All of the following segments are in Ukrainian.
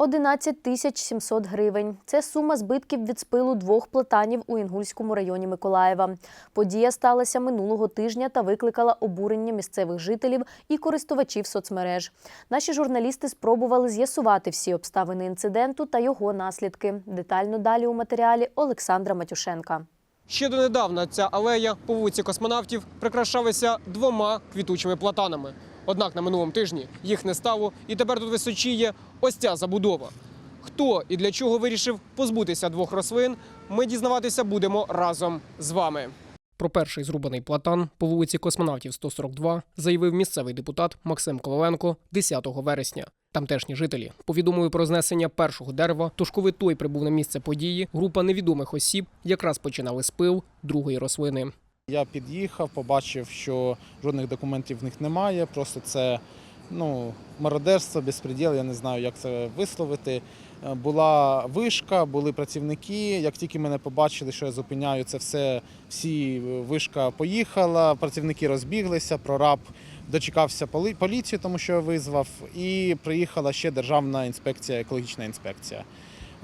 11 тисяч 700 гривень. Це сума збитків від спилу двох платанів у Інгульському районі Миколаєва. Подія сталася минулого тижня та викликала обурення місцевих жителів і користувачів соцмереж. Наші журналісти спробували з'ясувати всі обставини інциденту та його наслідки. Детально далі у матеріалі Олександра Матюшенка. Ще донедавна ця алея по вулиці космонавтів прикрашалася двома квітучими платанами. Однак на минулому тижні їх не стало, і тепер тут височіє ось ця забудова. Хто і для чого вирішив позбутися двох рослин, ми дізнаватися будемо разом з вами. Про перший зрубаний платан по вулиці космонавтів 142 заявив місцевий депутат Максим Коваленко 10 вересня. Тамтешні жителі повідомили про знесення першого дерева. Тож, коли той прибув на місце події, група невідомих осіб якраз починали спил другої рослини. Я під'їхав, побачив, що жодних документів в них немає. Просто це ну, мародерство, безпреділ, я не знаю, як це висловити. Е, Була вишка, були працівники. Як тільки мене побачили, що я зупиняю, це все, всі вишка поїхала, працівники розбіглися, прораб дочекався поли- поліцію, тому що я визвав, і приїхала ще Державна інспекція, екологічна інспекція.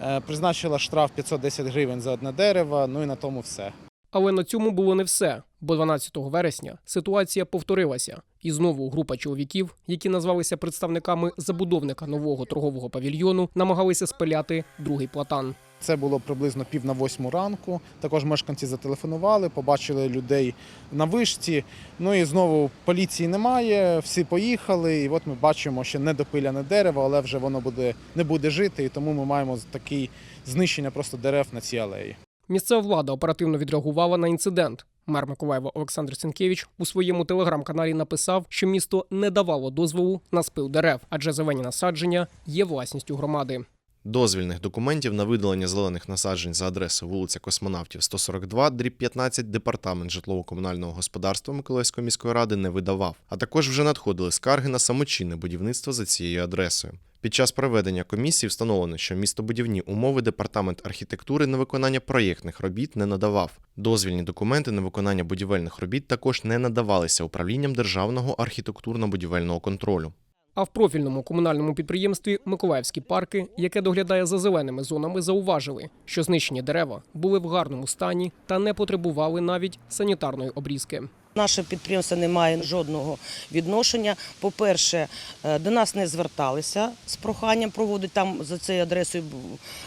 Е, Призначила штраф 510 гривень за одне дерево, ну і на тому все. Але на цьому було не все. Бо 12 вересня ситуація повторилася, і знову група чоловіків, які назвалися представниками забудовника нового торгового павільйону, намагалися спиляти другий платан. Це було приблизно пів на восьму ранку. Також мешканці зателефонували, побачили людей на вишці. Ну і знову поліції немає, всі поїхали. І от ми бачимо ще недопиляне дерево, але вже воно буде не буде жити. І тому ми маємо таке знищення просто дерев на цій алеї. Місцева влада оперативно відреагувала на інцидент. Мер Миколаєва Олександр Сінкевич у своєму телеграм-каналі написав, що місто не давало дозволу на спил дерев, адже зелені насадження є власністю громади. Дозвільних документів на видалення зелених насаджень за адресою вулиця Космонавтів 142, дріб 15, департамент житлово-комунального господарства Миколаївської міської ради не видавав. А також вже надходили скарги на самочинне будівництво за цією адресою. Під час проведення комісії встановлено, що містобудівні умови департамент архітектури на виконання проєктних робіт не надавав. Дозвільні документи на виконання будівельних робіт також не надавалися управлінням державного архітектурно-будівельного контролю. А в профільному комунальному підприємстві Миколаївські парки, яке доглядає за зеленими зонами, зауважили, що знищені дерева були в гарному стані та не потребували навіть санітарної обрізки. Наше підприємство не має жодного відношення. По-перше, е, до нас не зверталися з проханням проводити там за цією адресою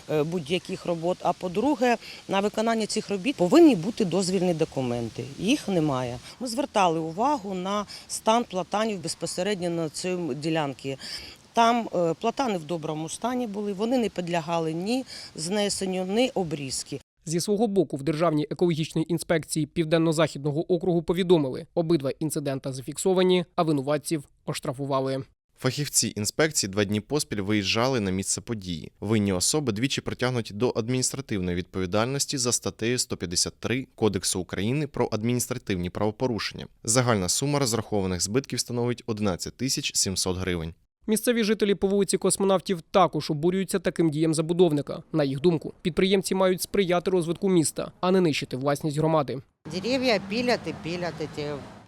е, будь-яких робот. А по-друге, на виконання цих робіт повинні бути дозвільні документи. Їх немає. Ми звертали увагу на стан платанів безпосередньо на цій ділянці. Там е, платани в доброму стані були, вони не підлягали ні знесенню, ні обрізки. Зі свого боку в Державній екологічній інспекції Південно-Західного округу повідомили, обидва інцидента зафіксовані, а винуватців оштрафували. Фахівці інспекції два дні поспіль виїжджали на місце події. Винні особи двічі притягнуті до адміністративної відповідальності за статтею 153 Кодексу України про адміністративні правопорушення. Загальна сума розрахованих збитків становить 11 тисяч 700 гривень. Місцеві жителі по вулиці космонавтів також обурюються таким діям забудовника. На їх думку, підприємці мають сприяти розвитку міста, а не нищити власність громади. Дерев'я пілять і пілять.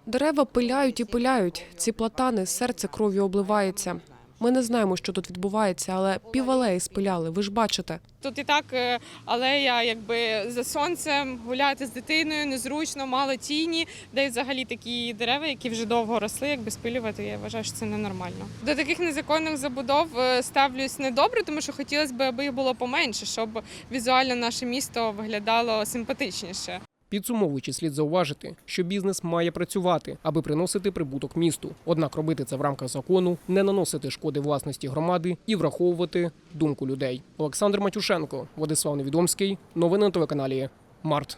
Дерева пиляють і пиляють. Ці платани, серце кров'ю обливається. Ми не знаємо, що тут відбувається, але півалеї спиляли. Ви ж бачите. Тут і так е, алея, якби за сонцем гуляти з дитиною незручно, мало тіні, де взагалі такі дерева, які вже довго росли, якби спилювати. Я вважаю, що це ненормально. До таких незаконних забудов е, ставлюсь недобре, тому що хотілося б, аби їх було поменше, щоб візуально наше місто виглядало симпатичніше. Підсумовуючи, слід зауважити, що бізнес має працювати, аби приносити прибуток місту. Однак робити це в рамках закону, не наносити шкоди власності громади і враховувати думку людей. Олександр Матюшенко, Владислав Невідомський. Новини на телеканалі Март.